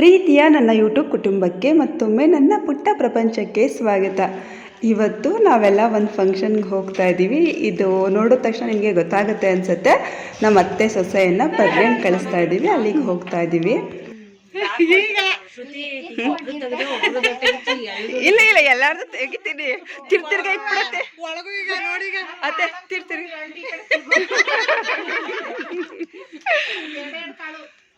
ಪ್ರೀತಿಯ ನನ್ನ ಯೂಟ್ಯೂಬ್ ಕುಟುಂಬಕ್ಕೆ ಮತ್ತೊಮ್ಮೆ ನನ್ನ ಪುಟ್ಟ ಪ್ರಪಂಚಕ್ಕೆ ಸ್ವಾಗತ. ಇವತ್ತು ನಾವೆಲ್ಲ ಒಂದು ಫಂಕ್ಷನ್ಗೆ ಹೋಗ್ತಾ ಇದ್ದೀವಿ ಇದು ನೋಡಿದ ತಕ್ಷಣ ನಿಮಗೆ ಗೊತ್ತಾಗುತ್ತೆ ಅನ್ಸುತ್ತೆ. ನಮ್ಮ ಅತ್ತೆ ಸೊಸೆಯನ್ನು ಪರ್ಯಂಗ್ ಕಳಿಸ್ತಾ ಇದ್ದೀವಿ ಅಲ್ಲಿಗೆ ಹೋಗ್ತಾ ಇದ್ದೀವಿ ಇಲ್ಲ ಇಲ್ಲ ಎಲ್ಲಾರ್ದು ತೆಗಿತೀನಿ. ತಿರ್ತಿರ್ಗ ಇಟ್ಬಿಡತ್ತೆ ಅತ್ತೆ ತಿರ್ತಿರ್ಗ.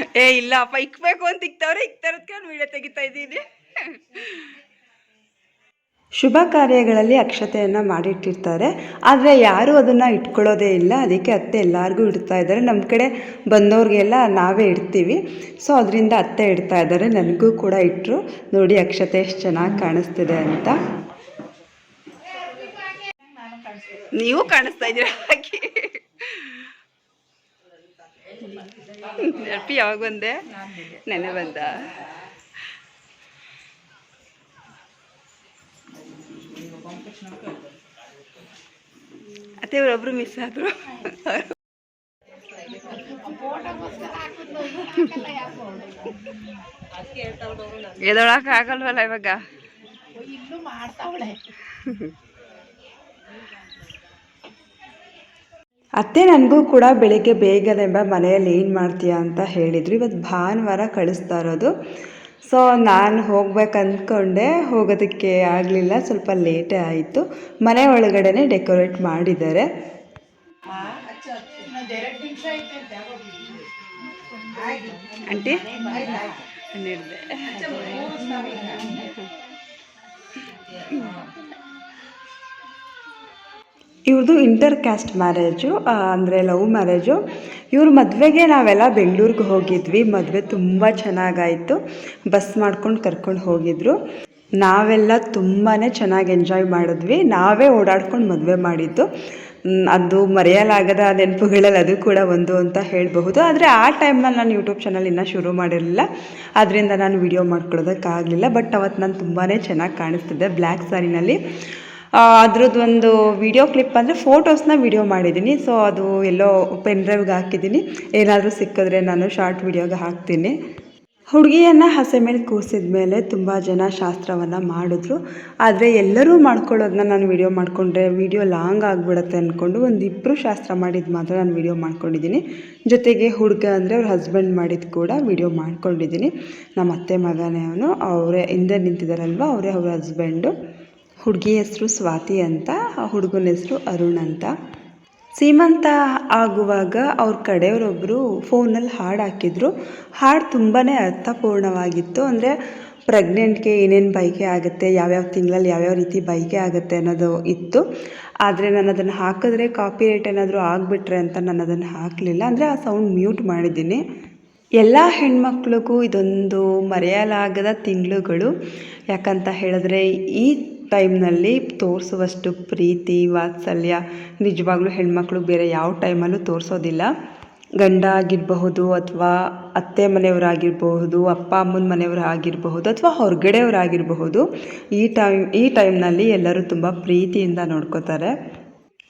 ಹಾಂ ಇಲ್ಲ ಅಪ್ಪ ಇಕ್ಬೇಕು ಅಂತ ಇಕ್ತವ್ರೆ ಇಕ್ತಾರದ್ಕೆ ನಾನು ವಿಡಿಯೋ ತೆಗಿತಾ ಇದ್ದೀನಿ. ಶುಭ ಕಾರ್ಯಗಳಲ್ಲಿ ಅಕ್ಷತೆಯನ್ನು ಮಾಡಿಟ್ಟಿರ್ತಾರೆ. ಆದರೆ ಯಾರೂ ಅದನ್ನು ಇಟ್ಕೊಳ್ಳೋದೇ ಇಲ್ಲ. ಅದಕ್ಕೆ ಅತ್ತೆ ಎಲ್ಲರಿಗೂ ಇಡ್ತಾ ಇದ್ದಾರೆ. ನಮ್ಮ ಕಡೆ ಬಂದವ್ರಿಗೆಲ್ಲ ನಾವೇ ಇಡ್ತೀವಿ. ಸೊ ಅದರಿಂದ ಅತ್ತೆ ಇಡ್ತಾ ಇದ್ದಾರೆ. ನನಗೂ ಕೂಡ ಇಟ್ಟರು ನೋಡಿ ಅಕ್ಷತೆ ಎಷ್ಟು ಚೆನ್ನಾಗಿ ಕಾಣಿಸ್ತಿದೆ ಅಂತ. ನೀವು ಕಾಣಿಸ್ತಾ ಇದ್ದೀರಾ ಹಾಕಿ ಅಪ್ಪಿ ಯಾವಾಗ ಬಂದೆ ನೆನೆ ಬಂದ ಅತ್ತೆ ಒಬ್ರು ಮಿಸ್ ಆದ್ರು. ಎದೊಳಕ್ ಆಗಲ್ವಲ್ಲ ಇವಾಗ? ಮಾಡ್ತಾವಳೆ. ಅತ್ತೆ ನನಗೂ ಕೂಡ ಬೆಳಿಗ್ಗೆ ಬೇಗನೆ ಬಾ ಮನೆಯಲ್ಲಿ ಏನು ಮಾಡ್ತೀಯಾ ಅಂತ ಹೇಳಿದರು. ಇವತ್ತು ಭಾನುವಾರ ಕಳಿಸ್ತಾ ಇರೋದು. ಸೊ ನಾನು ಹೋಗ್ಬೇಕು ಅಂದ್ಕೊಂಡೆ ಹೋಗೋದಕ್ಕೆ ಆಗಲಿಲ್ಲ. ಸ್ವಲ್ಪ ಲೇಟೇ ಆಯಿತು. ಮನೆ ಒಳಗಡೆನೆ ಡೆಕೋರೇಟ್ ಮಾಡಿದ್ದಾರೆ. ಆಂಟಿ? ಇವ್ರದ್ದು ಇಂಟರ್ ಕ್ಯಾಸ್ಟ್ ಮ್ಯಾರೇಜು ಅಂದರೆ ಲವ್ ಮ್ಯಾರೇಜು ಇವ್ರ ಮದುವೆಗೆ ನಾವೆಲ್ಲ ಬೆಂಗಳೂರಿಗೆ ಹೋಗಿದ್ವಿ. ಮದುವೆ ತುಂಬ ಚೆನ್ನಾಗಾಯಿತು. ಬಸ್ ಮಾಡ್ಕೊಂಡು ಕರ್ಕೊಂಡು ಹೋಗಿದ್ರು. ನಾವೆಲ್ಲ ತುಂಬಾ ಚೆನ್ನಾಗಿ ಎಂಜಾಯ್ ಮಾಡಿದ್ವಿ. ನಾವೇ ಓಡಾಡ್ಕೊಂಡು ಮದುವೆ ಮಾಡಿದ್ದು. ಅದು ಮರೆಯಲಾಗದ ನೆನಪುಗಳಲ್ಲಿ ಅದು ಕೂಡ ಒಂದು ಅಂತ ಹೇಳಬಹುದು. ಆದರೆ ಆ ಟೈಮ್ನಲ್ಲಿ ನಾನು ಯೂಟ್ಯೂಬ್ ಚಾನಲ್ ಇನ್ನೂ ಶುರು ಮಾಡಿರಲಿಲ್ಲ. ಅದರಿಂದ ನಾನು ವಿಡಿಯೋ ಮಾಡ್ಕೊಳ್ಳೋದಕ್ಕಾಗಲಿಲ್ಲ. ಬಟ್ ಅವತ್ತು ನಾನು ತುಂಬಾ ಚೆನ್ನಾಗಿ ಕಾಣಿಸ್ತಿದ್ದೆ. ಬ್ಲ್ಯಾಕ್ ಸ್ಯಾರಿನಲ್ಲಿ ಅದ್ರದ್ದು ಒಂದು ವಿಡಿಯೋ ಕ್ಲಿಪ್ ಅಂದರೆ ಫೋಟೋಸ್ನ ವಿಡಿಯೋ ಮಾಡಿದ್ದೀನಿ ಸೊ ಅದು ಎಲ್ಲೋ ಪೆನ್ ಡ್ರೈವ್ಗೆ ಹಾಕಿದ್ದೀನಿ ಏನಾದರೂ ಸಿಕ್ಕಿದ್ರೆ ನಾನು ಶಾರ್ಟ್ ವಿಡಿಯೋಗೆ ಹಾಕ್ತೀನಿ. ಹುಡುಗಿಯನ್ನು ಹಸೆ ಮೇಲೆ ಕೂರಿಸಿದ ಮೇಲೆ ತುಂಬ ಜನ ಶಾಸ್ತ್ರವನ್ನು ಮಾಡಿದ್ರು. ಆದರೆ ಎಲ್ಲರೂ ಮಾಡ್ಕೊಳ್ಳೋದನ್ನ ನಾನು ವಿಡಿಯೋ ಮಾಡಿಕೊಂಡ್ರೆ ವಿಡಿಯೋ ಲಾಂಗ್ ಆಗಿಬಿಡುತ್ತೆ ಅಂದ್ಕೊಂಡು ಒಂದು ಇಬ್ಬರು ಶಾಸ್ತ್ರ ಮಾಡಿದ್ದು ಮಾತ್ರ ನಾನು ವಿಡಿಯೋ ಮಾಡ್ಕೊಂಡಿದ್ದೀನಿ ಜೊತೆಗೆ ಹುಡುಗ ಅಂದರೆ ಅವ್ರ ಹಸ್ಬೆಂಡ್ ಮಾಡಿದ್ದು ಕೂಡ ವಿಡಿಯೋ ಮಾಡ್ಕೊಂಡಿದ್ದೀನಿ ನಮ್ಮ ಅತ್ತೆ ಮಗನೇ ಅವನು, ಅವರೇ ಹಿಂದೆ ನಿಂತಿದ್ದಾರಲ್ವ ಅವರೇ ಅವ್ರ ಹಸ್ಬೆಂಡು ಹುಡುಗಿ ಹೆಸರು ಸ್ವಾತಿ ಅಂತ, ಆ ಹುಡುಗನ ಹೆಸರು ಅರುಣ್ ಅಂತ. ಸೀಮಂತ ಆಗುವಾಗ ಅವ್ರ ಕಡೆಯವರೊಬ್ಬರು ಫೋನಲ್ಲಿ ಹಾಡು ಹಾಕಿದ್ರು. ಹಾಡು ತುಂಬಾ ಅರ್ಥಪೂರ್ಣವಾಗಿತ್ತು. ಅಂದರೆ ಪ್ರೆಗ್ನೆಂಟ್ಗೆ ಏನೇನು ಬೈಕೆ ಆಗುತ್ತೆ, ಯಾವ್ಯಾವ ತಿಂಗಳಲ್ಲಿ ಯಾವ್ಯಾವ ರೀತಿ ಬೈಕೆ ಆಗುತ್ತೆ ಅನ್ನೋದು ಇತ್ತು. ಆದರೆ ನಾನು ಅದನ್ನು ಹಾಕಿದ್ರೆ ಕಾಪಿ ರೇಟ್ ಏನಾದರೂ ಆಗಿಬಿಟ್ರೆ ಅಂತ ನಾನು ಅದನ್ನು ಹಾಕಲಿಲ್ಲ. ಅಂದರೆ ಆ ಸೌಂಡ್ ಮ್ಯೂಟ್ ಮಾಡಿದ್ದೀನಿ. ಎಲ್ಲ ಹೆಣ್ಮಕ್ಳಿಗೂ ಇದೊಂದು ಮರೆಯಲಾಗದ ತಿಂಗಳುಗಳು. ಯಾಕಂತ ಹೇಳಿದ್ರೆ ಈ ಟೈಮ್ನಲ್ಲಿ ತೋರಿಸುವಷ್ಟು ಪ್ರೀತಿ, ವಾತ್ಸಲ್ಯ, ನಿಜವಾಗ್ಲೂ ಹೆಣ್ಮಕ್ಳು ಬೇರೆ ಯಾವ ಟೈಮಲ್ಲೂ ತೋರಿಸೋದಿಲ್ಲ. ಗಂಡ ಆಗಿರಬಹುದು ಅಥವಾ ಅತ್ತೆ ಮನೆಯವರಾಗಿರಬಹುದು, ಅಪ್ಪ ಅಮ್ಮನ ಮನೆಯವ್ರು ಆಗಿರಬಹುದು ಅಥವಾ ಹೊರಗಡೆಯವರಾಗಿರಬಹುದು, ಈ ಟೈಮ್, ಈ ಟೈಮ್ನಲ್ಲಿ ಎಲ್ಲರೂ ತುಂಬ ಪ್ರೀತಿಯಿಂದ ನೋಡ್ಕೋತಾರೆ.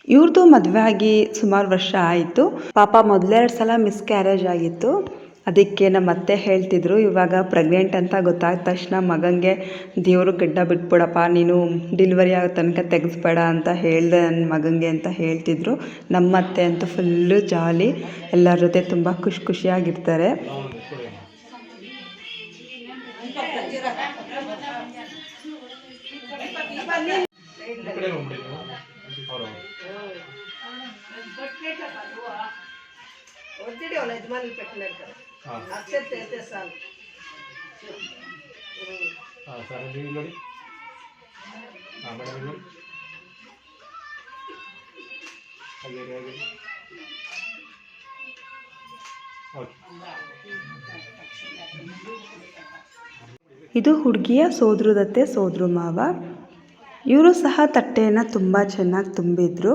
ಇವ್ರದ್ದು ಮದುವೆ ಆಗಿ ಸುಮಾರು ವರ್ಷ ಆಯಿತು. ಪಾಪ ಮೊದಲೆರಡು ಸಲ ಮಿಸ್ ಕ್ಯಾರೇಜ್ ಆಗಿತ್ತು. ಅದಕ್ಕೆ ನಮ್ಮ ಅತ್ತೆ ಹೇಳ್ತಿದ್ರು ಇವಾಗ ಪ್ರೆಗ್ನೆಂಟ್ ಅಂತ ಗೊತ್ತಾದ ತಕ್ಷಣ ಮಗನಿಗೆ ದೇವರು ಗಡ್ಡ ಬಿಟ್ಬಿಡಪ್ಪ ನೀನು ಡಿಲ್ವರಿ ಆಗೋ ತನಕ ತೆಗೆಸ್ಬೇಡ ಅಂತ ಹೇಳಿದೆ ನನ್ನ ಮಗನಿಗೆ ಅಂತ ಹೇಳ್ತಿದ್ರು ನಮ್ಮ ಅತ್ತೆ ಅಂತೂ ಫುಲ್ಲು ಜಾಲಿ ಎಲ್ಲರ ಜೊತೆ ತುಂಬ ಖುಷಿ ಖುಷಿಯಾಗಿರ್ತಾರೆ ಒತ್ತಿಡಿ ಅವನ ಯಜಮಾನಿ ಪೆಟ್ಟಿನ ಅಕ್ಷತೆ ಐತೆ ಸಾಲು ಹಾಂ ಸರ್ ನೀವು ಇಲ್ಲಿ ನೋಡಿ. ಹಾಂ ಮೇಡಮ್ ಇಲ್ಲಿ ನೋಡಿ. ಹಾಗೆ ಹಾಗೆ ಇದು ಹುಡುಗಿಯ ಸೋದರದತ್ತೆ ಸೋದ್ರ ಮಾವ. ಇವರು ಸಹ ತಟ್ಟೆಯನ್ನು ತುಂಬ ಚೆನ್ನಾಗಿ ತುಂಬಿದ್ರು.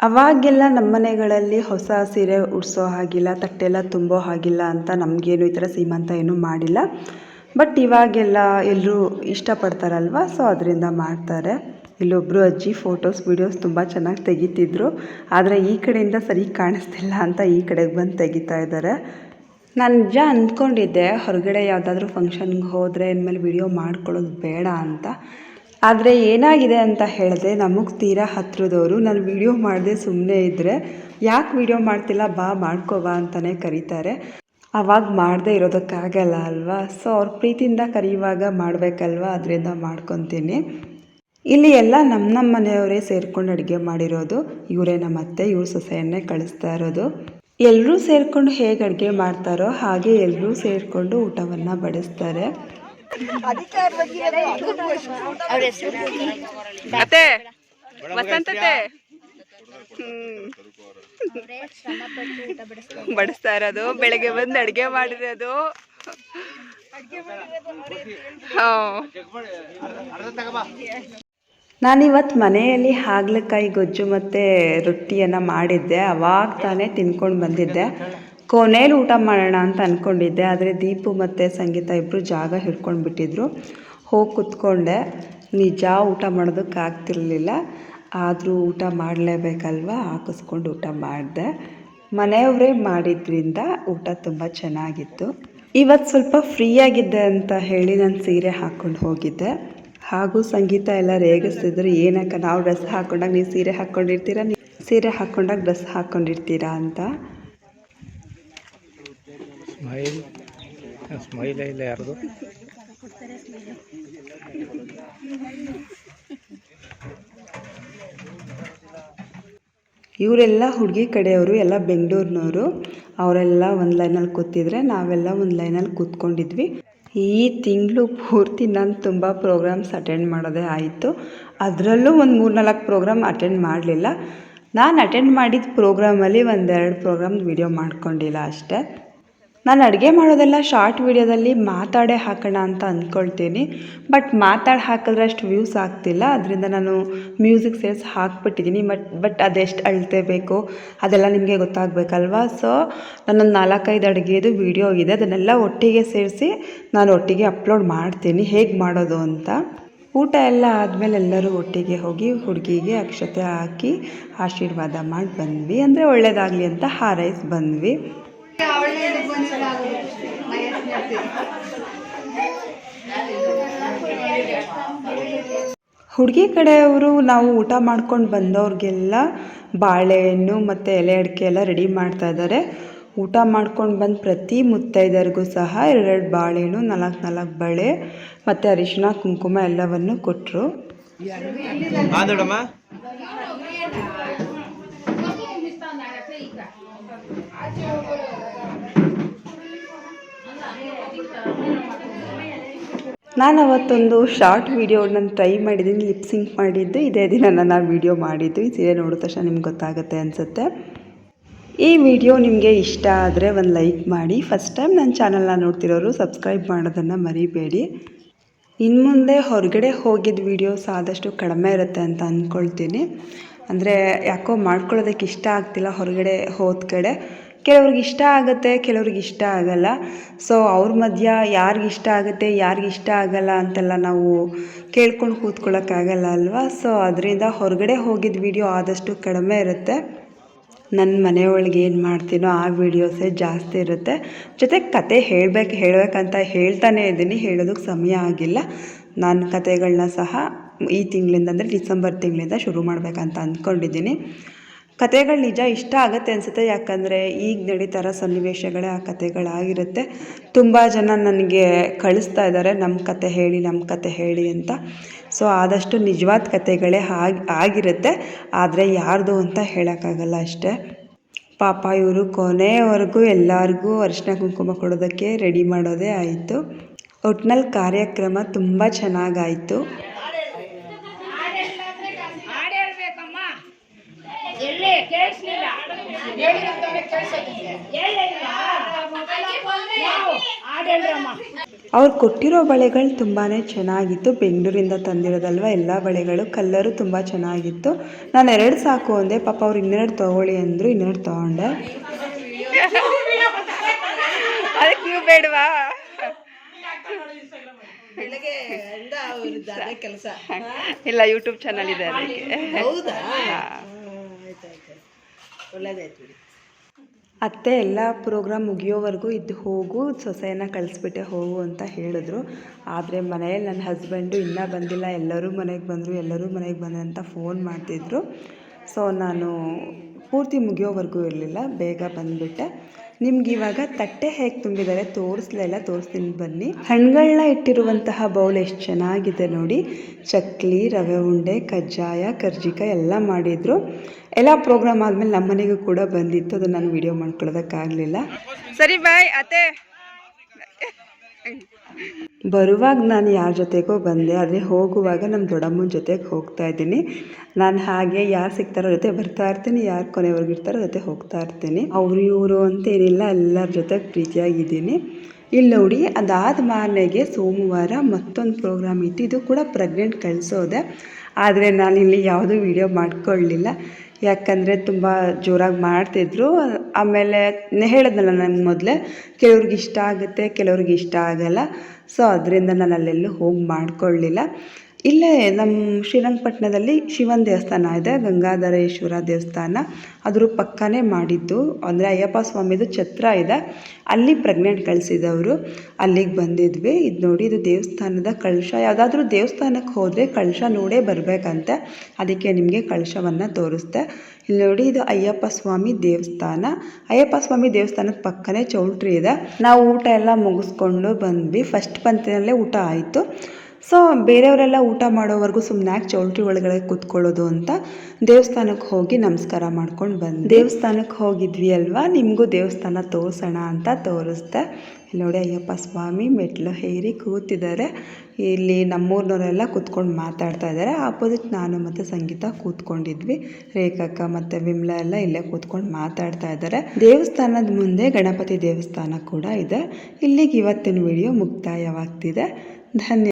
ಅವಾಗೆಲ್ಲ ನಮ್ಮ ಮನೆಗಳಲ್ಲಿ ಹೊಸ ಸೀರೆ ಉಡಿಸೋ ಹಾಗಿಲ್ಲ, ತಟ್ಟೆಲ್ಲ ತುಂಬೋ ಹಾಗಿಲ್ಲ ಅಂತ ನಮಗೇನು ಈ ಥರ ಸೀಮಂತ ಏನೂ ಮಾಡಿಲ್ಲ. ಬಟ್ ಇವಾಗೆಲ್ಲ ಎಲ್ಲರೂ ಇಷ್ಟಪಡ್ತಾರಲ್ವ? ಸೊ ಅದರಿಂದ ಮಾಡ್ತಾರೆ. ಇಲ್ಲೊಬ್ಬರು ಅಜ್ಜಿ ಫೋಟೋಸ್, ವೀಡಿಯೋಸ್ ತುಂಬ ಚೆನ್ನಾಗಿ ತೆಗಿತಿದ್ರು. ಆದರೆ ಈ ಕಡೆಯಿಂದ ಸರಿ ಕಾಣಿಸ್ತಿಲ್ಲ ಅಂತ ಈ ಕಡೆಗೆ ಬಂದು ತೆಗಿತಾ ಇದ್ದಾರೆ ನಾನು ನಿಜ ಅಂದ್ಕೊಂಡಿದ್ದೆ ಹೊರಗಡೆ ಯಾವುದಾದ್ರೂ ಫಂಕ್ಷನ್ಗೆ ಹೋದರೆ ಇನ್ಮೇಲೆ ವಿಡಿಯೋ ಮಾಡ್ಕೊಳ್ಳೋದು ಬೇಡ ಅಂತ. ಆದರೆ ಏನಾಗಿದೆ ಅಂತ ಹೇಳಿದ್ರೆ ನಮಗೆ ತೀರಾ ಹತ್ರದವರು, ನಾನು ವಿಡಿಯೋ ಮಾಡದೆ ಸುಮ್ಮನೆ ಇದ್ದರೆ ಯಾಕೆ ವಿಡಿಯೋ ಮಾಡ್ತಿಲ್ಲ, ಬಾ ಮಾಡ್ಕೋ ಬಾ ಅಂತಲೇ ಕರೀತಾರೆ. ಆವಾಗ ಮಾಡದೇ ಇರೋದಕ್ಕಾಗಲ್ಲ ಅಲ್ವಾ? ಸೊ ಅವ್ರ ಪ್ರೀತಿಯಿಂದ ಕರೆಯುವಾಗ ಮಾಡಬೇಕಲ್ವಾ? ಅದರಿಂದ ಮಾಡ್ಕೊತೀನಿ. ಇಲ್ಲಿ ಎಲ್ಲ ನಮ್ಮ ನಮ್ಮ ಮನೆಯವರೇ ಸೇರ್ಕೊಂಡು ಅಡುಗೆ ಮಾಡಿರೋದು. ಇವರೇ ನಮ್ಮ ಅತ್ತೆ, ಇವ್ರ ಸೊಸೆಯನ್ನೇ ಕಳಿಸ್ತಾ ಇರೋದು. ಎಲ್ಲರೂ ಸೇರಿಕೊಂಡು ಹೇಗೆ ಅಡುಗೆ ಮಾಡ್ತಾರೋ ಹಾಗೆ ಎಲ್ಲರೂ ಸೇರಿಕೊಂಡು ಊಟವನ್ನು ಬಡಿಸ್ತಾರೆ. ಅತ್ತೆ? ವಸಂತತೆ ಬಡಿಸ್ತಾ ಇರೋದು. ಬೆಳಗ್ಗೆ ಬಂದು ಅಡಿಗೆ ಮಾಡಿರೋದು. ನಾನಿವತ್ತು ಮನೆಯಲ್ಲಿ ಹಾಗಲಕಾಯಿ ಗೊಜ್ಜು ಮತ್ತು ರೊಟ್ಟಿಯನ್ನು ಮಾಡಿದ್ದೆ. ಅವಾಗ ತಾನೇ ತಿನ್ಕೊಂಡು ಬಂದಿದ್ದೆ. ಕೊನೇಲಿ ಊಟ ಮಾಡೋಣ ಅಂತ ಅಂದ್ಕೊಂಡಿದ್ದೆ ಆದರೆ ದೀಪು ಮತ್ತು ಸಂಗೀತ ಇಬ್ಬರು ಜಾಗ ಹಿಡ್ಕೊಂಡು ಬಿಟ್ಟಿದ್ರು. ಹೋಗಿ ಕುತ್ಕೊಂಡೆ, ನಿಜ ಊಟ ಮಾಡೋದಕ್ಕೆ ಆಗ್ತಿರ್ಲಿಲ್ಲ, ಆದರೂ ಊಟ ಮಾಡಲೇಬೇಕಲ್ವ? ಹಾಕಿಸ್ಕೊಂಡು ಊಟ ಮಾಡಿದೆ. ಮನೆಯವರೇ ಮಾಡಿದ್ರಿಂದ ಊಟ ತುಂಬ ಚೆನ್ನಾಗಿತ್ತು. ಇವತ್ತು ಸ್ವಲ್ಪ ಫ್ರೀಯಾಗಿದ್ದೆ ಅಂತ ಹೇಳಿ ನಾನು ಸೀರೆ ಹಾಕ್ಕೊಂಡು ಹೋಗಿದ್ದೆ. ಹಾಗೂ ಸಂಗೀತ ಎಲ್ಲ ರೇಗಿಸ್ತಿದ್ರು, ಏನಕ್ಕ ನಾವು ಡ್ರೆಸ್ ಹಾಕ್ಕೊಂಡಾಗ ನೀವು ಸೀರೆ ಹಾಕ್ಕೊಂಡಿರ್ತೀರ ನೀವು ಸೀರೆ ಹಾಕ್ಕೊಂಡಾಗ ಡ್ರೆಸ್ ಹಾಕ್ಕೊಂಡಿರ್ತೀರಾ ಅಂತ. ಸ್ಮೈಲ್ ಸ್ಮೈಲ್ ಇಲ್ಲ ಯಾರ್ದು? ಇವರೆಲ್ಲ ಹುಡುಗಿ ಕಡೆಯವರು, ಎಲ್ಲ ಬೆಂಗಳೂರಿನವರು, ಅವರೆಲ್ಲ ಒಂದು ಲೈನಲ್ಲಿ ಕೂತಿದ್ರೆ ನಾವೆಲ್ಲ ಒಂದು ಲೈನಲ್ಲಿ ಕೂತ್ಕೊಂಡಿದ್ವಿ. ಈ ತಿಂಗಳು ಪೂರ್ತಿ ನಾನು ತುಂಬ ಪ್ರೋಗ್ರಾಮ್ಸ್ ಅಟೆಂಡ್ ಮಾಡೋದೇ ಆಯಿತು. ಅದರಲ್ಲೂ ಒಂದು ಮೂರು ನಾಲ್ಕು ಪ್ರೋಗ್ರಾಮ್ ಅಟೆಂಡ್ ಮಾಡಲಿಲ್ಲ. ನಾನು ಅಟೆಂಡ್ ಮಾಡಿದ ಪ್ರೋಗ್ರಾಮಲ್ಲಿ ಒಂದೆರಡು ಪ್ರೋಗ್ರಾಮ್ ವಿಡಿಯೋ ಮಾಡ್ಕೊಂಡಿಲ್ಲ ಅಷ್ಟೇ. ನಾನು ಅಡುಗೆ ಮಾಡೋದೆಲ್ಲ ಶಾರ್ಟ್ ವೀಡಿಯೋದಲ್ಲಿ ಮಾತಾಡೇ ಹಾಕೋಣ ಅಂತ ಅಂದ್ಕೊಳ್ತೀನಿ. ಬಟ್ ಮಾತಾಡಿ ಹಾಕಿದ್ರೆ ಅಷ್ಟು ವ್ಯೂಸ್ ಆಗ್ತಿಲ್ಲ. ಅದರಿಂದ ನಾನು ಮ್ಯೂಸಿಕ್ ಸೇರಿಸಿ ಹಾಕ್ಬಿಟ್ಟಿದ್ದೀನಿ. ಬಟ್ ಬಟ್ ಅದೆಷ್ಟು ಅಳತೆ ಬೇಕು ಅದೆಲ್ಲ ನಿಮಗೆ ಗೊತ್ತಾಗಬೇಕಲ್ವಾ? ಸೊ ನನ್ನೊಂದು ನಾಲ್ಕೈದು ಅಡುಗೆದು ವೀಡಿಯೋ ಇದೆ. ಅದನ್ನೆಲ್ಲ ಒಟ್ಟಿಗೆ ಸೇರಿಸಿ ನಾನು ಒಟ್ಟಿಗೆ ಅಪ್ಲೋಡ್ ಮಾಡ್ತೀನಿ. ಹೇಗೆ ಮಾಡೋದು ಅಂತ. ಊಟ ಎಲ್ಲ ಆದಮೇಲೆ ಎಲ್ಲರೂ ಒಟ್ಟಿಗೆ ಹೋಗಿ ಹುಡುಗಿಗೆ ಅಕ್ಷತೆ ಹಾಕಿ ಆಶೀರ್ವಾದ ಮಾಡಿ ಬಂದ್ವಿ. ಅಂದರೆ ಒಳ್ಳೆಯದಾಗಲಿ ಅಂತ ಹಾರೈಸಿ ಬಂದ್ವಿ. ಹುಡುಗಿ ಕಡೆಯವರು ನಾವು ಊಟ ಮಾಡ್ಕೊಂಡು ಬಂದವ್ರಿಗೆಲ್ಲ ಬಾಳೆಹಣ್ಣು ಮತ್ತು ಎಲೆ ಅಡಿಕೆ ಎಲ್ಲ ರೆಡಿ ಮಾಡ್ತಾ ಇದ್ದಾರೆ. ಊಟ ಮಾಡ್ಕೊಂಡು ಬಂದು ಪ್ರತಿ ಮುತ್ತೈದರಿಗೂ ಸಹ ಎರಡೆರಡು ಬಾಳೆಹಣ್ಣು ನಾಲ್ಕು ನಾಲ್ಕು ಬಳೆ ಮತ್ತು ಅರಿಶಿನ ಕುಂಕುಮ ಎಲ್ಲವನ್ನು ಕೊಟ್ಟರು ನಾನು ಅವತ್ತೊಂದು ಶಾರ್ಟ್ ವೀಡಿಯೋ ನಾನು ಟ್ರೈ ಮಾಡಿದ್ದೀನಿ, ಲಿಪ್ ಸಿಂಕ್ ಮಾಡಿದ್ದು, ಇದೇ ದಿನ ನಾನು ವೀಡಿಯೋ ಮಾಡಿದ್ದು. ಈ ಸೀರೆ ನೋಡಿದ ತಕ್ಷಣ ನಿಮ್ಗೆ ಗೊತ್ತಾಗುತ್ತೆ ಅನಿಸುತ್ತೆ. ಈ ವಿಡಿಯೋ ನಿಮಗೆ ಇಷ್ಟ ಆದರೆ ಒಂದು ಲೈಕ್ ಮಾಡಿ. ಫಸ್ಟ್ ಟೈಮ್ ನನ್ನ ಚಾನಲ್ನ ನೋಡ್ತಿರೋರು, ಸಬ್ಸ್ಕ್ರೈಬ್ ಮಾಡೋದನ್ನು ಮರಿಬೇಡಿ. ಇನ್ನು ಮುಂದೆ ಹೊರಗಡೆ ಹೋಗಿದ್ದ ವೀಡಿಯೋಸ್ ಆದಷ್ಟು ಕಡಿಮೆ ಇರುತ್ತೆ ಅಂತ ಅಂದ್ಕೊಳ್ತೀನಿ ಅಂದರೆ ಯಾಕೋ ಮಾಡ್ಕೊಳ್ಳೋದಕ್ಕೆ ಇಷ್ಟ ಆಗ್ತಿಲ್ಲ ಹೊರಗಡೆ ಹೋದ ಕಡೆ. ಕೆಲವ್ರಿಗೆ ಇಷ್ಟ ಆಗುತ್ತೆ, ಕೆಲವ್ರಿಗೆ ಇಷ್ಟ ಆಗಲ್ಲ. ಸೊ ಅವ್ರ ಮಧ್ಯ ಯಾರಿಗೆ ಇಷ್ಟ ಆಗುತ್ತೆ, ಯಾರಿಗೆ ಇಷ್ಟ ಆಗಲ್ಲ ಅಂತೆಲ್ಲ ನಾವು ಕೇಳ್ಕೊಂಡು ಕೂತ್ಕೊಳ್ಳೋಕ್ಕಾಗಲ್ಲ ಅಲ್ವಾ? ಸೊ ಅದರಿಂದ ಹೊರಗಡೆ ಹೋಗಿದ್ದ ವಿಡಿಯೋ ಆದಷ್ಟು ಕಡಿಮೆ ಇರುತ್ತೆ. ನನ್ನ ಮನೆಯೊಳಗೆ ಏನು ಮಾಡ್ತೀನೋ ಆ ವೀಡಿಯೋಸೇ ಜಾಸ್ತಿ ಇರುತ್ತೆ. ಜೊತೆ ಕತೆ ಹೇಳಬೇಕು, ಹೇಳಬೇಕಂತ ಹೇಳ್ತಾನೆ ಇದ್ದೀನಿ ಹೇಳೋದಕ್ಕೆ ಸಮಯ ಆಗಿಲ್ಲ. ನನ್ನ ಕತೆಗಳನ್ನ ಸಹ ಈ ತಿಂಗಳಿಂದ ಅಂದರೆ ಡಿಸೆಂಬರ್ ತಿಂಗಳಿಂದ ಶುರು ಮಾಡಬೇಕಂತ ಅಂದ್ಕೊಂಡಿದ್ದೀನಿ ಕತೆಗಳು ನಿಜ ಇಷ್ಟ ಆಗುತ್ತೆ ಅನಿಸುತ್ತೆ. ಯಾಕಂದರೆ ಈಗ ನಡೀತಾರ ಸನ್ನಿವೇಶಗಳೇ ಆ ಕತೆಗಳಾಗಿರುತ್ತೆ ತುಂಬ ಜನ ನನಗೆ ಕಳಿಸ್ತಾ ಇದ್ದಾರೆ ನಮ್ಮ ಕತೆ ಹೇಳಿ ನಮ್ಮ ಕತೆ ಹೇಳಿ ಅಂತ. ಸೊ, ಆದಷ್ಟು ನಿಜವಾದ ಕತೆಗಳೇ ಆಗಿ ಆಗಿರುತ್ತೆ. ಆದರೆ ಯಾರ್ದು ಅಂತ ಹೇಳೋಕ್ಕಾಗಲ್ಲ ಅಷ್ಟೇ. ಪಾಪ ಇವರು ಕೊನೆಯವರೆಗೂ ಎಲ್ಲರಿಗೂ ಅರಿಶಿನ ಕುಂಕುಮ ಕೊಡೋದಕ್ಕೆ ರೆಡಿ ಮಾಡೋದೇ ಆಯಿತು. ಒಟ್ನಲ್ಲಿ ಕಾರ್ಯಕ್ರಮ ತುಂಬ ಚೆನ್ನಾಗಾಯಿತು. ಅವ್ರು ಕೊಟ್ಟಿರೋ ಬಳೆಗಳು ತುಂಬಾ ಚೆನ್ನಾಗಿತ್ತು. ಬೆಂಗಳೂರಿಂದ ತಂದಿರೋದಲ್ವ ಎಲ್ಲ ಬಳೆಗಳು. ಕಲ್ಲರು ತುಂಬ ಚೆನ್ನಾಗಿತ್ತು. ನಾನು ಎರಡು ಸಾಕು ಅಂದೆ. ಪಾಪ ಅವ್ರು ಇನ್ನೆರಡು ತೊಗೊಳ್ಳಿ ಅಂದರು ಇನ್ನೆರಡು ತೊಗೊಂಡೆ. ಅದಕ್ಕೆ ನೀವು ಬೇಡವಾ? ಇಲ್ಲ ಯೂಟ್ಯೂಬ್ ಚಾನಲ್ ಇದೆ ಅದಕ್ಕೆ. ಹೌದಾ? ಒಳ್ಳೇದಾಯ್ತು ಬಿಡಿ. ಅತ್ತೆ ಎಲ್ಲ ಪ್ರೋಗ್ರಾಮ್ ಮುಗಿಯೋವರೆಗೂ ಇದ್ದು ಹೋಗು, ಸೊಸೆಯನ್ನ ಕಳಿಸ್ಬಿಟ್ಟೆ ಹೋಗು ಅಂತ ಹೇಳಿದ್ರು. ಆದರೆ ಮನೆಯಲ್ಲಿ ನನ್ನ ಹಸ್ಬೆಂಡು ಇನ್ನೂ ಬಂದಿಲ್ಲ, ಎಲ್ಲರೂ ಮನೆಗೆ ಬಂದರು, ಎಲ್ಲರೂ ಮನೆಗೆ ಬಂದ ಅಂತ ಫೋನ್ ಮಾಡ್ತಿದ್ರು. ಸೊ ನಾನು ಪೂರ್ತಿ ಮುಗಿಯೋವರೆಗೂ ಇರಲಿಲ್ಲ, ಬೇಗ ಬಂದುಬಿಟ್ಟೆ. ನಿಮ್ಗೆ ಇವಾಗ ತಟ್ಟೆ ಹೇಗೆ ತುಂಬಿದ್ದಾರೆ ತೋರಿಸ್ಲೆಲ್ಲ ತೋರಿಸ್ತೀನಿ ಬನ್ನಿ. ಹಣ್ಣುಗಳನ್ನ ಇಟ್ಟಿರುವಂತಹ ಬೌಲ್ ಎಷ್ಟು ಚೆನ್ನಾಗಿದೆ ನೋಡಿ. ಚಕ್ಲಿ, ರವೆ ಉಂಡೆ, ಕಜ್ಜಾಯ, ಕರ್ಜಿಕಾಯಿ ಎಲ್ಲ ಮಾಡಿದರು. ಎಲ್ಲ ಪ್ರೋಗ್ರಾಮ್ ಆದಮೇಲೆ ನಮ್ಮ ಮನೆಗೂ ಕೂಡ ಬಂದಿತ್ತು ಅದು ನಾನು ವಿಡಿಯೋ ಮಾಡ್ಕೊಳ್ಳೋದಕ್ಕಾಗಲಿಲ್ಲ. ಸರಿ ಬಾಯ್ ಅತ್ತೆ. ಬರುವಾಗ ನಾನು ಯಾರ ಜೊತೆಗೋ ಬಂದೆ, ಆದರೆ ಹೋಗುವಾಗ ನಮ್ಮ ದೊಡ್ಡಮ್ಮನ ಜೊತೆಗೆ ಹೋಗ್ತಾ ಇದ್ದೀನಿ. ನಾನು ಹಾಗೆ ಯಾರು ಸಿಗ್ತಾರೋ ಜೊತೆ ಬರ್ತಾ ಇರ್ತೀನಿ, ಯಾರು ಕೊನೆವರೆಗೂ ಇರ್ತಾರೋ ಜೊತೆ ಹೋಗ್ತಾ ಇರ್ತೀನಿ. ಅವರು ಇವರು ಅಂತೇನಿಲ್ಲ ಎಲ್ಲರ ಜೊತೆಗೆ ಪ್ರೀತಿಯಾಗಿದ್ದೀನಿ. ಇಲ್ಲಿ ನೋಡಿ ಅದಾದ ಮಾರನೆಗೆ ಸೋಮವಾರ ಮತ್ತೊಂದು ಪ್ರೋಗ್ರಾಮ್ ಇತ್ತು. ಇದು ಕೂಡ ಪ್ರೆಗ್ನೆಂಟ್ ಕಳಿಸೋದೆ ಆದರೆ ನಾನು ಇಲ್ಲಿ ಯಾವುದೂ ವೀಡಿಯೋ ಮಾಡ್ಕೊಳ್ಳಲಿಲ್ಲ ಯಾಕಂದರೆ ತುಂಬ ಜೋರಾಗಿ ಮಾಡ್ತಿದ್ರು. ಆಮೇಲೆ ಹೇಳಿದ್ನಲ್ಲ ನಾನು ಮೊದಲೇ, ಕೆಲವ್ರಿಗೆ ಇಷ್ಟ ಆಗುತ್ತೆ, ಕೆಲವ್ರಿಗೆ ಇಷ್ಟ ಆಗಲ್ಲ. ಸೊ ಅದರಿಂದ ನಾನು ಅಲ್ಲೆಲ್ಲೂ ಹೋಗಿ ಮಾಡ್ಕೊಳ್ಳಿಲ್ಲ ಇಲ್ಲೇ ನಮ್ಮ ಶ್ರೀರಂಗಪಟ್ಟಣದಲ್ಲಿ ಶಿವನ ದೇವಸ್ಥಾನ ಇದೆ, ಗಂಗಾಧರೇಶ್ವರ ದೇವಸ್ಥಾನ. ಅದ್ರ ಪಕ್ಕನೇ ಮಾಡಿದ್ದು. ಅಂದರೆ ಅಯ್ಯಪ್ಪ ಸ್ವಾಮಿದು ಛತ್ರ ಇದೆ. ಅಲ್ಲಿ ಪ್ರೆಗ್ನೆಂಟ್ ಕಳಿಸಿದವರು ಅಲ್ಲಿಗೆ ಬಂದಿದ್ವಿ. ಇದು ನೋಡಿ ಇದು ದೇವಸ್ಥಾನದ ಕಳಶ. ಯಾವುದಾದ್ರೂ ದೇವಸ್ಥಾನಕ್ಕೆ ಹೋದರೆ ಕಳಶ ನೋಡೇ ಬರಬೇಕಂತೆ. ಅದಕ್ಕೆ ನಿಮಗೆ ಕಳಶವನ್ನು ತೋರಿಸ್ದೆ. ಇಲ್ಲಿ ನೋಡಿ ಇದು ಅಯ್ಯಪ್ಪ ಸ್ವಾಮಿ ದೇವಸ್ಥಾನ. ಅಯ್ಯಪ್ಪ ಸ್ವಾಮಿ ದೇವಸ್ಥಾನದ ಪಕ್ಕನೇ ಚೌಲ್ಟ್ರಿ ಇದೆ. ನಾವು ಊಟ ಎಲ್ಲ ಮುಗಿಸ್ಕೊಂಡು ಬಂದ್ವಿ. ಫಸ್ಟ್ ಪಂತಿನಲ್ಲೇ ಊಟ ಆಯಿತು. ಸೊ ಬೇರೆಯವರೆಲ್ಲ ಊಟ ಮಾಡೋವರೆಗೂ ಸುಮ್ಮನೆ ಯಾಕೆ ಚೌಲ್ಟ್ರಿ ಒಳಗಡೆ ಕೂತ್ಕೊಳ್ಳೋದು ಅಂತ ದೇವಸ್ಥಾನಕ್ಕೆ ಹೋಗಿ ನಮಸ್ಕಾರ ಮಾಡ್ಕೊಂಡು ಬಂದು. ದೇವಸ್ಥಾನಕ್ಕೆ ಹೋಗಿದ್ವಿ ಅಲ್ವಾ? ನಿಮಗೂ ದೇವಸ್ಥಾನ ತೋರಿಸೋಣ ಅಂತ ತೋರಿಸ್ದೆ. ನೋಡಿ ಅಯ್ಯಪ್ಪ ಸ್ವಾಮಿ ಮೆಟ್ಲು ಹೇರಿ ಕೂತಿದ್ದಾರೆ. ಇಲ್ಲಿ ನಮ್ಮೂರಿನವರೆಲ್ಲ ಕೂತ್ಕೊಂಡು ಮಾತಾಡ್ತಾ ಇದ್ದಾರೆ. ಆಪೋಸಿಟ್ ನಾನು ಮತ್ತು ಸಂಗೀತ ಕೂತ್ಕೊಂಡಿದ್ವಿ. ರೇಖಕ್ಕ ಮತ್ತು ವಿಮ್ಲಾ ಎಲ್ಲ ಇಲ್ಲೇ ಕೂತ್ಕೊಂಡು ಮಾತಾಡ್ತಾ ಇದ್ದಾರೆ. ದೇವಸ್ಥಾನದ ಮುಂದೆ ಗಣಪತಿ ದೇವಸ್ಥಾನ ಕೂಡ ಇದೆ. ಇಲ್ಲಿಗೆ ಇವತ್ತಿನ ವಿಡಿಯೋ ಮುಕ್ತಾಯವಾಗ್ತಿದೆ. ಧನ್ಯ